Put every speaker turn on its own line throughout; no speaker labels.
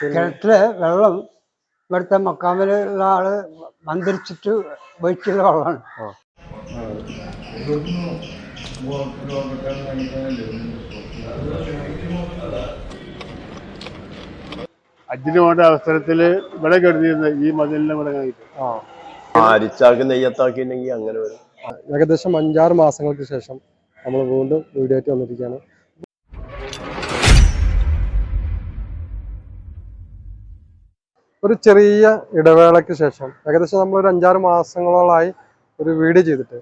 കിണറ്റിലെ വെള്ളം ഇവിടുത്തെ മക്കാമിലുള്ള ആൾ മന്ത്രിച്ചിട്ട് ഒഴിച്ചുള്ള വെള്ളമാണ്.
അജിന് പോകേണ്ട അവസരത്തിൽ ഇവിടെ കരുതിയിരുന്ന ഈ മതിലിനെ ഇവിടെ
അരിച്ചാക്ക് നെയ്യത്താക്കിയിട്ടുണ്ടെങ്കിൽ അങ്ങനെ വരും.
ഏകദേശം അഞ്ചാറ് മാസങ്ങൾക്ക് ശേഷം നമ്മൾ വീണ്ടും വീഡിയോ ആയിട്ട് വന്നിരിക്കുകയാണ്. ഒരു ചെറിയ ഇടവേളയ്ക്ക് ശേഷം ഏകദേശം നമ്മൾ ഒരു അഞ്ചാറ് മാസങ്ങളോളായി ഒരു വീഡിയോ ചെയ്തിട്ട്.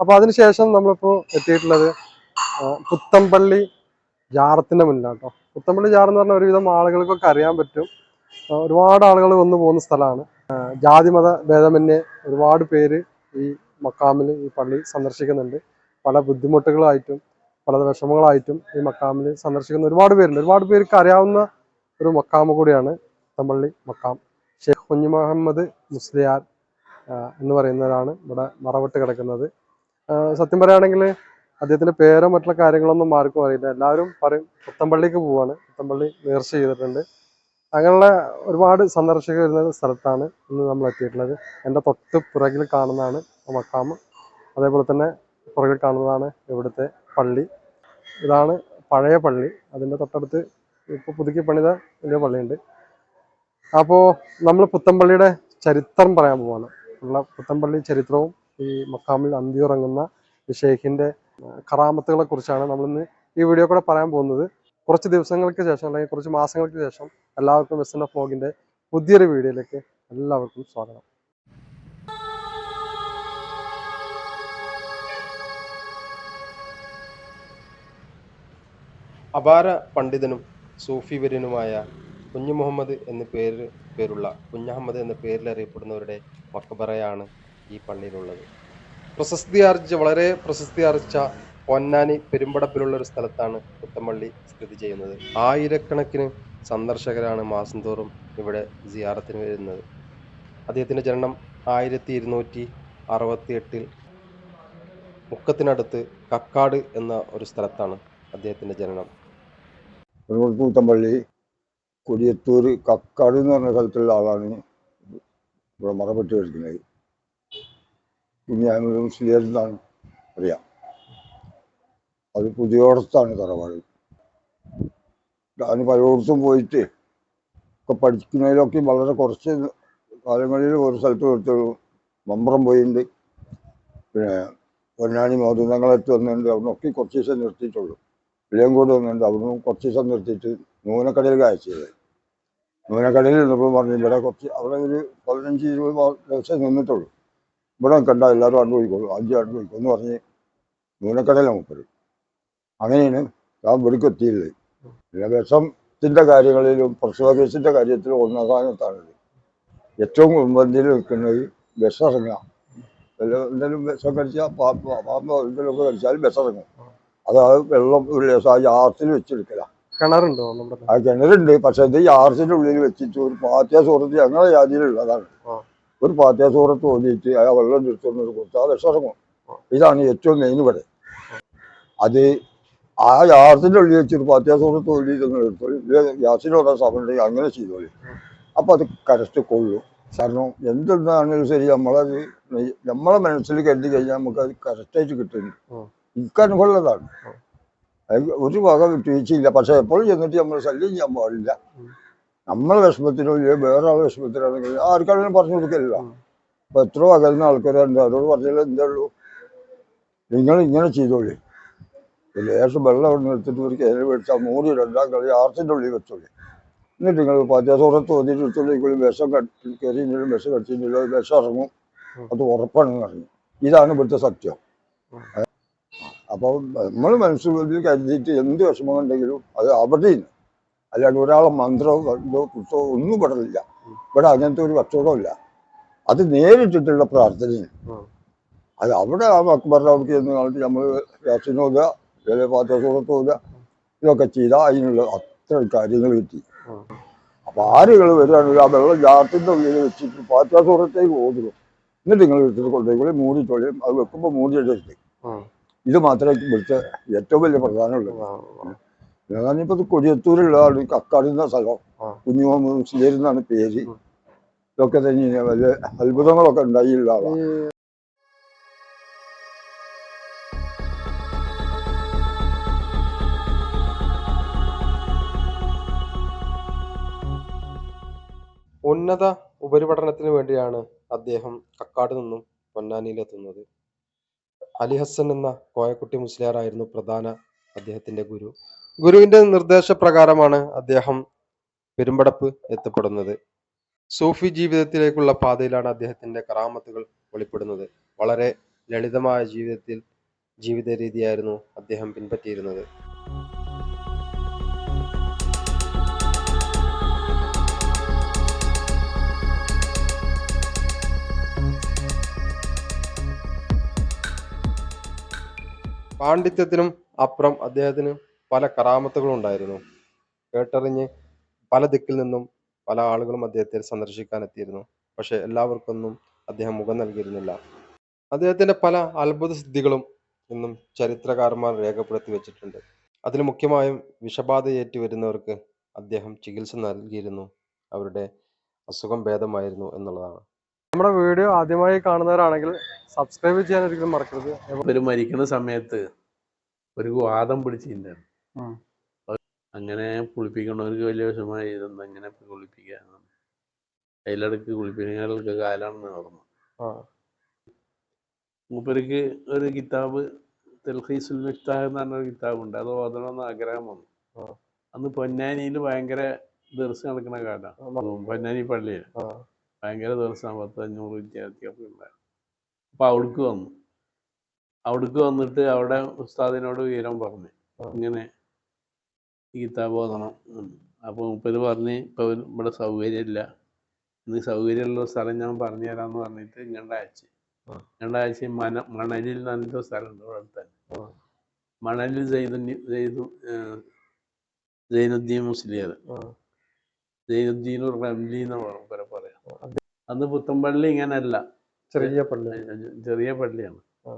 അപ്പോൾ അതിനുശേഷം നമ്മളിപ്പോൾ എത്തിയിട്ടുള്ളത് പുത്തമ്പള്ളി ജാറത്തിന്റെ മുന്നിലാണ് പുത്തമ്പള്ളി ജാർ എന്ന് പറഞ്ഞാൽ ഒരുവിധം ആളുകൾക്കൊക്കെ അറിയാൻ പറ്റും. ഒരുപാട് ആളുകൾ വന്നു പോകുന്ന സ്ഥലമാണ്. ജാതിമത ഭേദമന്യേ ഒരുപാട് പേര് ഈ മക്കാമിൽ ഈ പള്ളി സന്ദർശിക്കുന്നുണ്ട്. പല ബുദ്ധിമുട്ടുകളായിട്ടും പല വിഷമങ്ങളായിട്ടും ഈ മക്കാമിൽ സന്ദർശിക്കുന്ന ഒരുപാട് പേരുണ്ട്. ഒരുപാട് പേർക്ക് അറിയാവുന്ന ഒരു മക്കാമ് കൂടിയാണ് പുത്തമ്പള്ളി മക്കാം. ഷെയ്ഖ് കുഞ്ഞു മുഹമ്മദ് മുസ്ലിയാർ എന്ന് പറയുന്നവരാണ് ഇവിടെ മറവിട്ട് കിടക്കുന്നത്. സത്യം പറയുകയാണെങ്കിൽ അദ്ദേഹത്തിന്റെ പേരോ മറ്റുള്ള കാര്യങ്ങളൊന്നും ആർക്കും അറിയില്ല. എല്ലാവരും പറയും പുത്തമ്പള്ളിക്ക് പോവാണ്. പുത്തമ്പള്ളി നേർച്ച ചെയ്തിട്ടുണ്ട്. അങ്ങനെയുള്ള ഒരുപാട് സന്ദർശകർ വരുന്ന സ്ഥലത്താണ് ഇന്ന് നമ്മൾ എത്തിയിട്ടുള്ളത്. എന്റെ തൊട്ട് പുറകിൽ കാണുന്നതാണ് മക്കാമ് അതേപോലെ തന്നെ പുറകിൽ കാണുന്നതാണ് ഇവിടുത്തെ പള്ളി. ഇതാണ് പഴയ പള്ളി. അതിന്റെ തൊട്ടടുത്ത് ഇപ്പോൾ പുതുക്കി പണിത വലിയ പള്ളിയുണ്ട്. അപ്പോൾ നമ്മൾ പുത്തമ്പള്ളിയുടെ ചരിത്രം പറയാൻ പോവാണ്. ഉള്ള പുത്തമ്പള്ളി ചരിത്രവും ഈ മക്കാമിൽ അന്തിയുറങ്ങുന്ന ഷെയ്ഖിന്റെ കറാമത്തുകളെ കുറിച്ചാണ് നമ്മളിന്ന് ഈ വീഡിയോ കൂടെ പറയാൻ പോകുന്നത്. കുറച്ച് ദിവസങ്ങൾക്ക് ശേഷം അല്ലെങ്കിൽ കുറച്ച് മാസങ്ങൾക്ക് ശേഷം എല്ലാവർക്കും എഫ് വ്ലോഗിന്റെ പുതിയൊരു വീഡിയോയിലേക്ക് എല്ലാവർക്കും സ്വാഗതം.
അപാര പണ്ഡിതനും സൂഫി വര്യനുമായ കുഞ്ഞു മുഹമ്മദ് എന്ന പേര് പേരുള്ള കുഞ്ഞഹമ്മദ് എന്ന പേരിൽ അറിയപ്പെടുന്നവരുടെ മക്കബറയാണ് ഈ പള്ളിയിലുള്ളത്. പ്രശസ്തി ആർജിച്ച വളരെ പ്രശസ്തി ആർജിച്ച പൊന്നാനി പെരുമ്പടപ്പിലുള്ള ഒരു സ്ഥലത്താണ് പുത്തമ്പള്ളി സ്ഥിതി ചെയ്യുന്നത്. ആയിരക്കണക്കിന് സന്ദർശകരാണ് മാസം തോറും ഇവിടെ സിയാറത്തിന് വരുന്നത്. അദ്ദേഹത്തിന്റെ ജനനം ആയിരത്തി ഇരുന്നൂറ്റി അറുപത്തി എട്ടിൽ മുക്കത്തിനടുത്ത് കക്കാട് എന്ന ഒരു സ്ഥലത്താണ് അദ്ദേഹത്തിന്റെ ജനനം.
കൂത്തമ്പള്ളി കൊടിയത്തൂർ കക്കാട് എന്ന് പറഞ്ഞ സ്ഥലത്തുള്ള ആളാണ് ഇവിടെ മറപ്പെട്ട് കിടക്കുന്നത് കുഞ്ഞാമൂർ മുസ്ലിയർ അറിയാം. അത് പുതിയോടത്താണ് തറവാട്. ഞാൻ പലയിടത്തും പോയിട്ട് ഒക്കെ പഠിക്കുന്നതിലൊക്കെ വളരെ കുറച്ച് കാലങ്ങളിൽ ഒരു സ്ഥലത്ത് കൊടുത്തുള്ളൂ മമ്പറം പോയിട്ടുണ്ട്. പിന്നെ പൊന്നാനി ഞങ്ങളെത്തി വന്നിട്ടുണ്ട്. അവിടെ അവിടുന്നൊക്കെ കുറച്ച് ദിവസം നിർത്തിയിട്ടുള്ളൂ. ഇളയങ്കോട് ഒന്നുണ്ട് അവിടുന്ന് കുറച്ച് ദിവസം നിർത്തിയിട്ട് നൂനക്കടയിൽ കാഴ്ചയത് നൂനക്കടയിൽ നിന്നപ്പോൾ പറഞ്ഞു ഇവിടെ കുറച്ച് അവിടെ ഒരു പതിനഞ്ച് ഇരുപത് ദിവസം നിന്നിട്ടുള്ളൂ. ഇവിടെ കണ്ട എല്ലാവരും അണ്ട് പോയിക്കോളൂ അഞ്ച് അണ്ട് പോയിക്കോ എന്ന് പറഞ്ഞ് നൂനക്കടയിലെ മുപ്പത് അങ്ങനെയാണ് ഞാൻ ഇവിടേക്ക് എത്തിയുള്ളത് പിന്നെ വിഷത്തിന്റെ കാര്യങ്ങളിലും പ്രസവ കേസിന്റെ കാര്യത്തിലും ഒന്നാം സ്ഥാനത്താണത് ഏറ്റവും മുൻപന്തിയിൽ നിൽക്കുന്നത് വിഷം വിഷമിറങ്ങുക എന്തെങ്കിലും വിഷം കഴിച്ചാൽ പാമ്പ് പാമ്പ് എന്തെങ്കിലുമൊക്കെ വിഷം വിഷമിറങ്ങും അത് വെള്ളം ഒരു യാർച്ചിൽ വെച്ചെടുക്കല.
കിണറുണ്ടോ നമ്മുടെ
ആ കിണറുണ്ട് പക്ഷെ ഇത് ജാർസിന്റെ ഉള്ളിൽ വെച്ചിട്ട് ഒരു പാത്യ സൂറത്ത് ഞങ്ങളെ ജാതിയിലുള്ളതാണ് ഒരു പാത്യ സൂറത്ത് ഓടിയിട്ട് ആ വെള്ളം എടുത്തുകൊണ്ട് കൊടുത്ത് ആ വിഷമിറങ്ങും ഇതാണ് ഏറ്റവും മെയിൻ ഇവിടെ. അത് ആ ജാർസിന്റെ ഉള്ളിൽ വെച്ചൊരു പാത്യ സൂറത്ത് ഓടി നിങ്ങൾ എടുത്തോളൂ. ഗ്യാസിനോടാ സമയം അങ്ങനെ ചെയ്തോളൂ. അപ്പൊ അത് കരസ്റ്റ് കൊള്ളും. കാരണം എന്തെന്നാണെങ്കിലും ശരി നമ്മളത് നമ്മളെ മനസ്സിൽ കരുതി കഴിഞ്ഞാൽ നമുക്ക് അത് കറക്റ്റായിട്ട് കിട്ടുന്നു
ഉം.
കൊള്ളതാണ്. ഒരു വക വിട്ടുവീഴ്ചയില്ല പക്ഷെ എപ്പോഴും ചെന്നിട്ട് നമ്മൾ ശല്യം ചെയ്യാൻ പാടില്ല. നമ്മളെ വിഷമത്തിനോ ഇല്ലെങ്കിൽ വേറെ ആളെ വിഷമത്തിനാണെങ്കിൽ ആർക്കാണെങ്കിലും പറഞ്ഞു കൊടുക്കില്ല. അപ്പൊ എത്ര അകലുന്ന ആൾക്കാരുണ്ട് അവരോട് പറഞ്ഞാൽ എന്തേ ഉള്ളൂ? നിങ്ങൾ ഇങ്ങനെ ചെയ്തോളി. ലേശം വെള്ളം അവിടെ നിന്ന് എടുത്തിട്ട് ഒരു കയറി വെച്ചാൽ മൂടി രണ്ടാം കളി ആർത്തിന്റെ ഉള്ളിൽ വെച്ചോളി. എന്നിട്ട് നിങ്ങൾ പച്ചസോറത്ത് തോന്നിയിട്ട് എടുത്തോളിക്കുള്ളിൽ വിഷം കട്ടി കയറിയിട്ടുണ്ടെങ്കിലും വിഷം കടിച്ചിട്ടുണ്ടല്ലോ വിഷം ഇറങ്ങും. അത് ഉറപ്പാണെന്ന് പറഞ്ഞു. ഇതാണ് ഇവിടുത്തെ സത്യം. അപ്പോൾ നമ്മൾ മനസ്സിൽ കരുതിയിട്ട് എന്ത് വിഷമം ഉണ്ടെങ്കിലും അത് അവിടെ നിന്ന് അല്ലാണ്ട് ഒരാളെ മന്ത്രമോ കണ്ടോ കുട്ടോ ഒന്നും പെടലില്ല ഇവിടെ അങ്ങനത്തെ ഒരു കച്ചവടമില്ല അത് നേരിട്ടിട്ടുള്ള പ്രാർത്ഥനയാണ്. അത് അവിടെ ആ അക്ബറിന്റെ എന്ന് കാണിട്ട് നമ്മൾ അല്ലെങ്കിൽ പാത്രസൂറത്തോദ ഇതൊക്കെ ചെയ്താൽ അതിനുള്ള അത്ര കാര്യങ്ങൾ കിട്ടി. അപ്പൊ ആരുകൾ വരികയാണെങ്കിൽ ആ വെള്ളം ജാത്തിന്റെ ഉള്ളിൽ വെച്ചിട്ട് പാത്രസൂറത്തേക്ക് ഓടുക എന്നിട്ട് നിങ്ങൾ എടുത്തിട്ട് കൊണ്ടുപോയി. മൂടി തൊഴിലും അത് വെക്കുമ്പോൾ മൂടി
ഉം.
ഇത് മാത്രമേ ഇവിടുത്തെ ഏറ്റവും വലിയ പ്രധാനമുള്ളൂ.
ആ, ആ.
ഞാനിപ്പോ ഇത് കൊടിയത്തൂരുള്ള ആൾ കക്കാടുന്ന സ്ഥലം
ആ.
കുഞ്ഞു എന്നാണ് പേര്. ഇതൊക്കെ തന്നെ വലിയ അത്ഭുതങ്ങളൊക്കെ ഉണ്ടായില്ല ആളാണ്
ഉന്നത ഉപരിപഠനത്തിന് വേണ്ടിയാണ് അദ്ദേഹം കക്കാട് നിന്നും പൊന്നാനിയിലെത്തുന്നത്. അലി ഹസൻ എന്ന കോയക്കുട്ടി മുസ്ലിയാറായിരുന്നു പ്രധാന അദ്ദേഹത്തിന്റെ ഗുരു. ഗുരുവിന്റെ നിർദ്ദേശപ്രകാരമാണ് അദ്ദേഹം പെരുമ്പടപ്പ് എത്തപ്പെടുന്നത്. സൂഫി ജീവിതത്തിലേക്കുള്ള പാതയിലാണ് അദ്ദേഹത്തിന്റെ കറാമത്തുകൾ വെളിപ്പെടുന്നത്. വളരെ ലളിതമായ ജീവിതത്തിൽ ജീവിത രീതിയായിരുന്നു അദ്ദേഹം പിൻപറ്റിയിരുന്നത്. പാണ്ഡിത്യത്തിനും അപ്പുറം അദ്ദേഹത്തിന് പല കറാമത്തുകളും ഉണ്ടായിരുന്നു. കേട്ടറിഞ്ഞ് പല ദിക്കിൽ നിന്നും പല ആളുകളും അദ്ദേഹത്തെ സന്ദർശിക്കാൻ എത്തിയിരുന്നു. പക്ഷെ എല്ലാവർക്കൊന്നും അദ്ദേഹം മുഖം നൽകിയിരുന്നില്ല. അദ്ദേഹത്തിന്റെ പല അത്ഭുത സിദ്ധികളും ഇന്നും ചരിത്രകാരന്മാർ രേഖപ്പെടുത്തി വെച്ചിട്ടുണ്ട്. അതിൽ മുഖ്യമായും വിഷബാധയേറ്റ് വരുന്നവർക്ക് അദ്ദേഹം ചികിത്സ നൽകിയിരുന്നു. അവരുടെ അസുഖം ഭേദമായിരുന്നു എന്നുള്ളതാണ്.
നമ്മുടെ വീഡിയോ ആദ്യമായി കാണുന്നവരാണെങ്കിൽ സബ്സ്ക്രൈബ് ചെയ്യാൻ ഒരിക്കലും മറക്കരുത്.
ഇവർ മരിക്കുന്ന സമയത്ത് ഒരു വാദം പിടിച്ചിട്ടുണ്ടായിരുന്നു
ഉം.
അങ്ങനെ കുളിപ്പിക്കണവർക്ക് വലിയ വിഷമമായി ഇതെന്താ ഇങ്ങനെ കുളിപ്പിക്കുക അതിലിടക്ക് കുളിപ്പിക്കാനൊക്കെ കാലാണെന്ന് ഓർമ്മ. മൂപ്പർക്ക് ഒരു കിതാബ് തെൽഹീസുൽ മിഫ്താഹ് എന്ന് പറഞ്ഞൊരു കിതാബുണ്ട്. അത് ഓതണമെന്ന് ആഗ്രഹം വന്നു. അന്ന് പൊന്നാനിയിൽ ഭയങ്കര ദിവസം നടക്കുന്ന കാലാണ് പൊന്നാനി പള്ളിയിൽ. ഭയങ്കര ദിവസം പത്ത് അഞ്ഞൂറ് വിദ്യാർത്ഥികളൊക്കെ ഉണ്ടായിരുന്നു. അപ്പൊ അവിടേക്ക് വന്നു. അവിടേക്ക് വന്നിട്ട് അവിടെ ഉസ്താദിനോട് വിവരം പറഞ്ഞു. ഇങ്ങനെ ഗീത ബോധനം അപ്പോൾ മുപ്പത് പറഞ്ഞ് ഇപ്പൊ ഇവിടെ സൗകര്യമില്ല. ഇന്ന് സൗകര്യമുള്ള സ്ഥലം ഞാൻ പറഞ്ഞു തരാമെന്ന് പറഞ്ഞിട്ട് ഇങ്ങോട്ട് അയച്ചു അയച്ച് മന മണലിൽ ഒരു സ്ഥലമുണ്ട് ഇവിടെ തന്നെ. മണലിൽ ജൈനുദ്ദീൻ ജൈനു ജൈനുദ്ദീൻ മുസ്ലിയർ. ജൈനുദ്ദീൻ റംലി എന്ന് പറ- പറയാം അന്ന് പുത്തമ്പള്ളി ഇങ്ങനല്ല.
ചെറിയ പള്ളി.
ചെറിയ പള്ളിയാണ്.
ആ.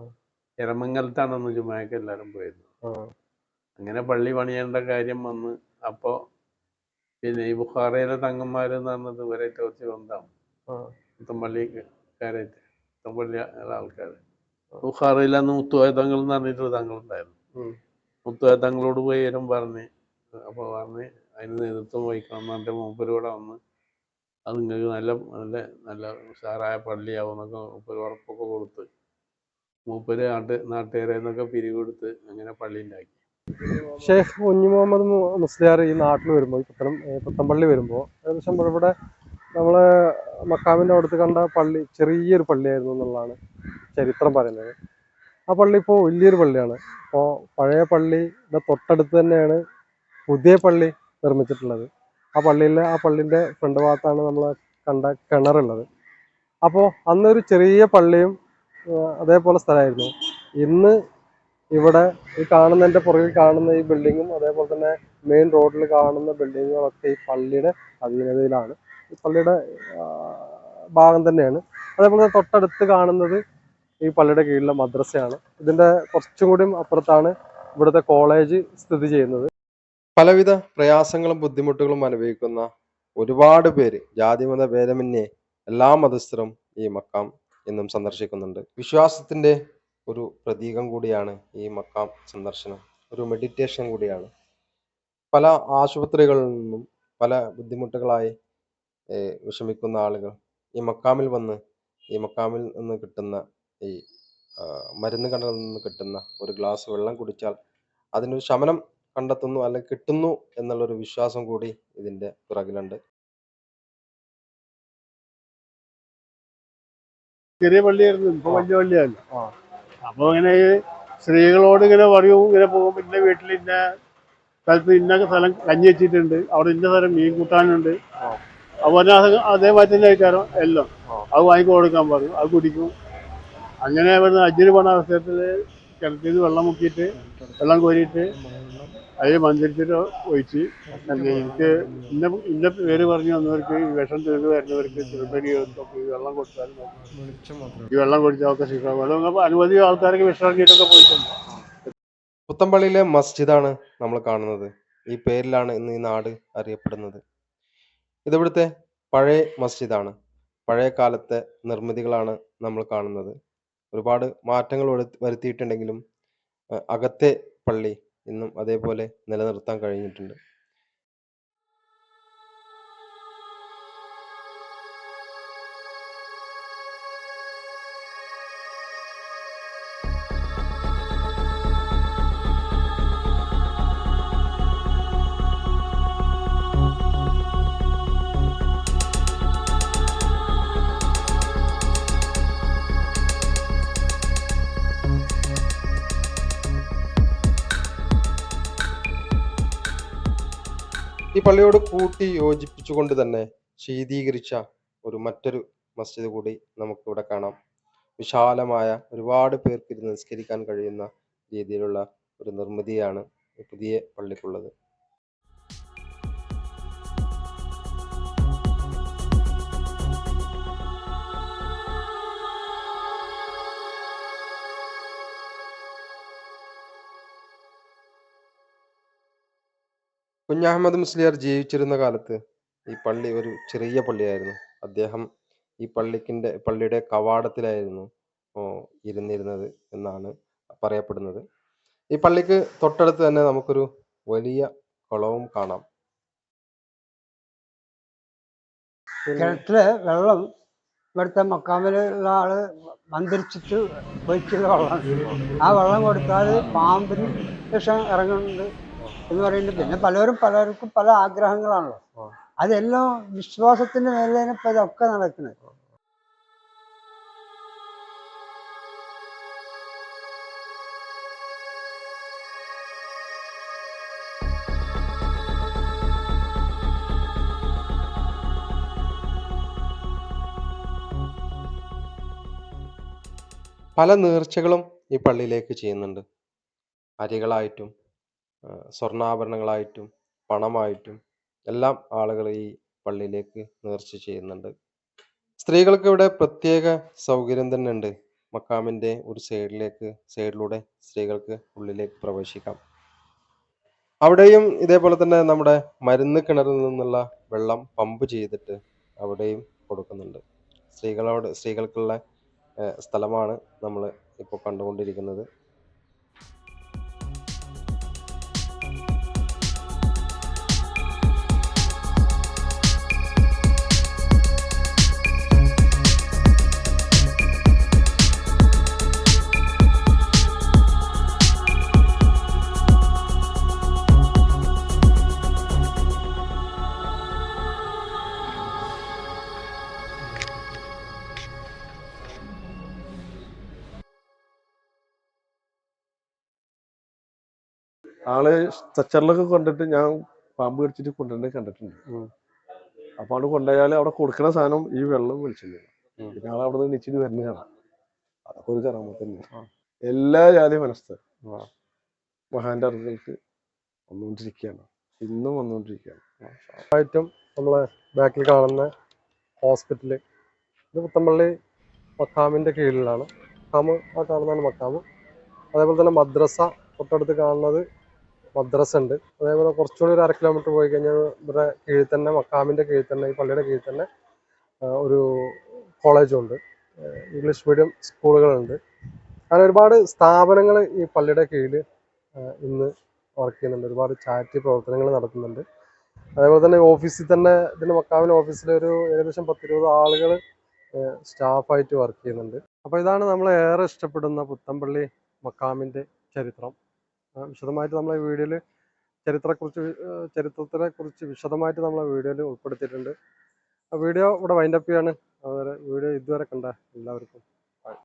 എരമംഗലത്താണ് അന്ന് ജുമാക്ക് എല്ലാവരും പോയിരുന്നത് അങ്ങനെ പള്ളി പണിയേണ്ട കാര്യം വന്ന് അപ്പോ പിന്നെ ഈ ബുഖാറയിലെ തങ്ങന്മാർ എന്ന് പറഞ്ഞത് ഇവരെ കുറച്ച് ബന്ധമാണ്. പുത്തമ്പള്ളിക്കാരായിട്ട് പുത്തമ്പള്ളി ആൾക്കാർ ബുഖാറയിൽ അന്ന് മുത്തുവായ തങ്ങൾ എന്ന് പറഞ്ഞിട്ടൊരു തങ്ങളുണ്ടായിരുന്നു. മുത്തുവായ തങ്ങളോട് പോയി വരും പറഞ്ഞ് അപ്പോൾ പറഞ്ഞ് അതിന് നേതൃത്വം വഹിക്കണം എന്ന് പറഞ്ഞിട്ട് മൂപ്പര് കൂടെ വന്ന് അത് നിങ്ങൾക്ക് നല്ല നല്ല നല്ല ഉഷാറായ പള്ളിയാവും എന്നൊക്കെ മൂപ്പര് ഉറപ്പൊക്കെ കൊടുത്ത്. മൂപ്പര് നാട്ട് നാട്ടുകാരെ നിന്നൊക്കെ പിരിവെടുത്ത് അങ്ങനെ പള്ളി ഉണ്ടാക്കി.
ഷെയ്ഖ് കുഞ്ഞു മുഹമ്മദ് മുസ്ലിയാർ ഈ നാട്ടിൽ വരുമ്പോൾ പത്തനം ഏ, പുത്തൻപള്ളി വരുമ്പോൾ ഏകദേശം ഇവിടെ നമ്മൾ മക്കാമിന്റെ അടുത്ത് കണ്ട പള്ളി ചെറിയൊരു പള്ളിയായിരുന്നു എന്നുള്ളതാണ് ചരിത്രം പറയുന്നത്. ആ പള്ളി ഇപ്പോൾ വലിയൊരു പള്ളിയാണ്. അപ്പോൾ പഴയ പള്ളിയുടെ തൊട്ടടുത്ത് തന്നെയാണ് പുതിയ പള്ളി നിർമ്മിച്ചിട്ടുള്ളത്. ആ പള്ളിയിലെ ആ പള്ളിന്റെ ഫ്രണ്ട് ഭാഗത്താണ് നമ്മൾ കണ്ട കിണറുള്ളത്. അപ്പോൾ അന്നൊരു ചെറിയ പള്ളിയും അതേപോലെ സ്ഥലമായിരുന്നു. ഇന്ന് ഇവിടെ ഈ കാണുന്നതിന്റെ പുറകിൽ കാണുന്ന ഈ ബിൽഡിങ്ങും അതേപോലെ തന്നെ മെയിൻ റോഡിൽ കാണുന്ന ബിൽഡിങ്ങുകളൊക്കെ ഈ പള്ളിയുടെ അധീനതയിലാണ്. ഈ പള്ളിയുടെ ഭാഗം തന്നെയാണ്. അതേപോലെ തന്നെ തൊട്ടടുത്ത് കാണുന്നത് ഈ പള്ളിയുടെ കീഴിലെ മദ്രസയാണ്. ഇതിന്റെ കുറച്ചും കൂടിയും അപ്പുറത്താണ് ഇവിടുത്തെ കോളേജ് സ്ഥിതി ചെയ്യുന്നത്.
പലവിധ പ്രയാസങ്ങളും ബുദ്ധിമുട്ടുകളും അനുഭവിക്കുന്ന ഒരുപാട് പേര് ജാതിമത ഭേദമന്യേ എല്ലാ മതസ്ഥരും ഈ മക്കാം എന്നും സന്ദർശിക്കുന്നുണ്ട്. വിശ്വാസത്തിന്റെ ഒരു പ്രതീകം കൂടിയാണ് ഈ മക്കാം സന്ദർശനം. ഒരു മെഡിറ്റേഷൻ കൂടിയാണ്. പല ആശുപത്രികളിൽ നിന്നും പല ബുദ്ധിമുട്ടുകളായി വിഷമിക്കുന്ന ആളുകൾ ഈ മക്കാമിൽ വന്ന് ഈ മക്കാമിൽ നിന്ന് കിട്ടുന്ന ഈ മരുന്ന് കടയിൽ നിന്ന് കിട്ടുന്ന ഒരു ഗ്ലാസ് വെള്ളം കുടിച്ചാൽ അതിനൊരു ശമനം കണ്ടെത്തുന്നു അല്ലെങ്കിൽ കിട്ടുന്നു എന്നുള്ളൊരു വിശ്വാസം കൂടി ഇതിന്റെ പിറകിലുണ്ട്.
ചെറിയ പള്ളിയായിരുന്നു ഇപ്പൊ വലിയ പള്ളിയാണ്. അപ്പൊ ഇങ്ങനെ സ്ത്രീകളോട് ഇങ്ങനെ പറയും ഇങ്ങനെ പോകും ഇന്ന വീട്ടിൽ ഇന്ന സ്ഥലത്ത് ഇന്ന സ്ഥലം കഞ്ഞി വെച്ചിട്ടുണ്ട് അവിടെ ഇന്ന സ്ഥലം മീൻ കൂട്ടാനുണ്ട്. അതുപോലെ അതേമാതിരി തന്നെ കഴിക്കാറോ എല്ലാം. അത് വാങ്ങിക്കു കൊടുക്കാൻ പറയും അത് കുടിക്കും. അങ്ങനെ വരുന്ന അജ്ജിന് പോണ അവസരത്തിൽ കിണറ്റിൽ നിന്ന് വെള്ളം മുക്കിയിട്ട് വെള്ളം കോരിയിട്ട് അതിൽ മന്ത്രിച്ചിട്ട് ഒഴിച്ച് എനിക്ക് ഇന്ന ഇന്ന പേര് പറഞ്ഞു വന്നവർക്ക് ഈ വിഷം തീർന്ന് വരുന്നവർക്ക് ചെറുപ്പരി ഈ വെള്ളം കൊടുത്താൽ മതി. ഈ വെള്ളം കുടിച്ചാൽ ശിക്ഷ. അനുമതി ആൾക്കാർക്ക് വിഷമിറങ്ങിയിട്ടൊക്കെ പോയിട്ടുണ്ട്.
പുത്തമ്പള്ളിയിലെ മസ്ജിദാണ് നമ്മൾ കാണുന്നത്. ഈ പേരിലാണ് ഇന്ന് ഈ നാട് അറിയപ്പെടുന്നത്. ഇതിവിടുത്തെ പഴയ മസ്ജിദാണ്. പഴയ കാലത്തെ നിർമ്മിതികളാണ് നമ്മൾ കാണുന്നത്. ഒരുപാട് മാറ്റങ്ങൾ വരുത്തി- വരുത്തിയിട്ടുണ്ടെങ്കിലും അകത്തെ പള്ളി ഇന്നും അതേപോലെ നിലനിർത്താൻ കഴിഞ്ഞിട്ടുണ്ട്. പള്ളിയോട് കൂട്ടി യോജിപ്പിച്ചുകൊണ്ട് തന്നെ ശീതീകരിച്ച ഒരു മറ്റൊരു മസ്ജിദ് കൂടി നമുക്കിവിടെ കാണാം. വിശാലമായ ഒരുപാട് പേർക്ക് ഇത് നിസ്കരിക്കാൻ കഴിയുന്ന രീതിയിലുള്ള ഒരു നിർമ്മിതിയാണ് പുതിയ പള്ളിക്കുള്ളത്. കുഞ്ഞഹമ്മദ് മുസ്ലിയാർ ജീവിച്ചിരുന്ന കാലത്ത് ഈ പള്ളി ഒരു ചെറിയ പള്ളിയായിരുന്നു. അദ്ദേഹം ഈ പള്ളിക്കിന്റെ പള്ളിയുടെ കവാടത്തിലായിരുന്നു ഇരുന്നിരുന്നത് എന്നാണ് പറയപ്പെടുന്നത്. ഈ പള്ളിക്ക് തൊട്ടടുത്ത് തന്നെ നമുക്കൊരു വലിയ കുളവും കാണാം.
കിണറ്റിലെ വെള്ളം ഇവിടുത്തെ മക്കാമിലുള്ള ആൾ മന്ദിരിച്ചിട്ട് ഒഴിച്ചുള്ള വെള്ളം ആ വെള്ളം കൊടുത്താൽ പാമ്പിന് വിഷം ഇറങ്ങുന്നുണ്ട്. എന്ന് പറയുന്നത് പിന്നെ പലരും പലർക്കും പല ആഗ്രഹങ്ങളാണല്ലോ. അതെല്ലാം വിശ്വാസത്തിന്റെ ഇപ്പൊ ഇതൊക്കെ നടക്കുന്നത്.
പല നേർച്ചകളും ഈ പള്ളിയിലേക്ക് ചെയ്യുന്നുണ്ട്. അരികളായിട്ടും സ്വർണാഭരണങ്ങളായിട്ടും പണമായിട്ടും എല്ലാം ആളുകൾ ഈ പള്ളിയിലേക്ക് നേർച്ച ചെയ്യുന്നുണ്ട്. സ്ത്രീകൾക്ക് ഇവിടെ പ്രത്യേക സൗകര്യം തന്നെ ഉണ്ട് മക്കാമിന്റെ ഒരു സൈഡിലേക്ക് സൈഡിലൂടെ സ്ത്രീകൾക്ക് ഉള്ളിലേക്ക് പ്രവേശിക്കാം. അവിടെയും ഇതേപോലെ തന്നെ നമ്മുടെ മരുന്ന് കിണറിൽ നിന്നുള്ള വെള്ളം പമ്പ് ചെയ്തിട്ട് അവിടെയും കൊടുക്കുന്നുണ്ട്. സ്ത്രീകളോട് സ്ത്രീകൾക്കുള്ള സ്ഥലമാണ് നമ്മൾ ഇപ്പോൾ കണ്ടുകൊണ്ടിരിക്കുന്നത്.
ആൾ സ്ട്രെച്ചറിലൊക്കെ കൊണ്ടിട്ട് ഞാൻ പാമ്പ് കടിച്ചിട്ട് കൊണ്ടുവരുന്നത് കണ്ടിട്ടുണ്ട്. അപ്പൊ അവിടെ കൊണ്ടുപോയാൽ അവിടെ കൊടുക്കുന്ന സാധനം ഈ വെള്ളം വിളിച്ചില്ല. പിന്നെ ആൾ അവിടെ നിന്ന് എണീച്ചിട്ട് വരുന്ന കാണാം. അതൊക്കെ ഒരു കറാമ തന്നെ എല്ലാ ജാതി മനസ്സ്. മഹാന്റെ അറിവുകൾക്ക് വന്നുകൊണ്ടിരിക്കുകയാണ്. ഇന്നും വന്നുകൊണ്ടിരിക്കുകയാണ്.
ആയിട്ടും നമ്മളെ ബാക്കിൽ കാണുന്ന ഹോസ്പിറ്റൽ. ഇത് പുത്തമ്പള്ളി മക്കാമിന്റെ കീഴിലാണ്. മക്കാമ് ആ കാണുന്നതാണ് മക്കാമ് അതേപോലെ തന്നെ മദ്രസ തൊട്ടടുത്ത് കാണുന്നത് മദ്രസ ഉണ്ട്. അതേപോലെ കുറച്ചുകൂടി ഒരു അര കിലോമീറ്റർ പോയി കഴിഞ്ഞാൽ ഇവിടെ കീഴിൽ തന്നെ മക്കാമിന്റെ കീഴിൽ തന്നെ ഈ പള്ളിയുടെ കീഴിൽ തന്നെ ഒരു കോളേജും ഉണ്ട്. ഇംഗ്ലീഷ് മീഡിയം സ്കൂളുകളുണ്ട്. അങ്ങനെ ഒരുപാട് സ്ഥാപനങ്ങൾ ഈ പള്ളിയുടെ കീഴിൽ ഇന്ന് വർക്ക് ചെയ്യുന്നുണ്ട്. ഒരുപാട് ചാരിറ്റി പ്രവർത്തനങ്ങൾ നടത്തുന്നുണ്ട്. അതേപോലെ തന്നെ ഓഫീസിൽ തന്നെ ഇതിന്റെ മക്കാമിന് ഓഫീസിൽ ഒരു ഏകദേശം പത്തിരുപത് ആളുകൾ സ്റ്റാഫായിട്ട് വർക്ക് ചെയ്യുന്നുണ്ട്. അപ്പോൾ ഇതാണ് നമ്മൾ ഏറെ ഇഷ്ടപ്പെടുന്ന പുത്തമ്പള്ളി മക്കാമിന്റെ ചരിത്രം. വിശദമായിട്ട് നമ്മളെ വീഡിയോയിൽ ചരിത്രത്തെക്കുറിച്ച് ചരിത്രത്തെക്കുറിച്ച് വിശദമായിട്ട് നമ്മളെ വീഡിയോയിൽ ഉൾപ്പെടുത്തിയിട്ടുണ്ട്. ആ വീഡിയോ ഇവിടെ വൈൻഡപ്പ് ചെയ്യാണ്. അതുവരെ വീഡിയോ ഇതുവരെ കണ്ട എല്ലാവർക്കും